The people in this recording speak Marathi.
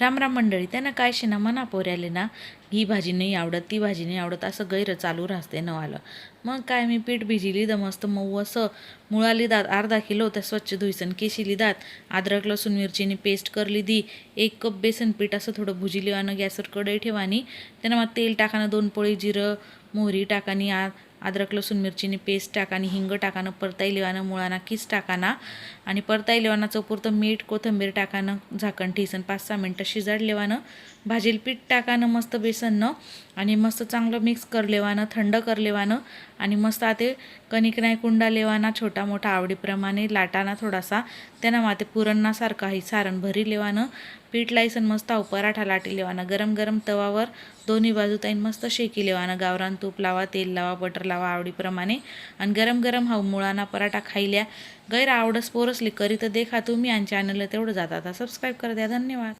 राम राम मंडळी त्यांना काय शिना म्हणा मना पोऱ्याले ना ही भाजी नाही आवडत ती भाजी नाही आवडत असं गैर चालू राहते नवालं मग काय मी पीठ भिजिली द मस्त मऊ असं मुळाली दात अर्धा किलो त्या स्वच्छ धुईसन केशिली दात अद्रक लसूण मिरचीनी पेस्ट करली दी एक कप बेसन पीठ असं थोडं भुजिली आणि गॅसवर कढई ठेवानी त्यांना मग तेल टाकानं दोन पोळी जिरं मोहरी टाकानी आ अद्रक लसूण मिरचीनी पेस्ट टाकानी हिंग टाकानं परताई लिवानं मुळाना किस टाकाना आणि परताई लेवाना चौपुरतं मीठ कोथिंबीर टाकानं झाकण ठेसन पाच सहा मिनटं शिजाड लेवानं भाजील पीठ टाकानं मस्त बेसननं आणि मस्त चांगलं मिक्स कर लेवानं थंड कर लेवानं आणि मस्त आते कणिक नाही कुंडा लेवाना छोटा मोठा आवडीप्रमाणे लाटाना थोडासा त्यांना माते पुरणासारखं आहे सारण भरी लेवानं पीठ लायसन मस्त पराठा लाटी लेवानं गरम गरम तवावर दोन्ही बाजू ताईन मस्त शेकी लेवानं गावरान तूप लावा तेल लावा बटर लावा आवडीप्रमाणे. आणि गरम गरम हा मुळाना पराठा खाईल्या गैर आवडस पोरसली करीत देखा तुम्ही आणि चॅनलला तेवढं जाता आता सबस्क्राईब कर द्या. धन्यवाद.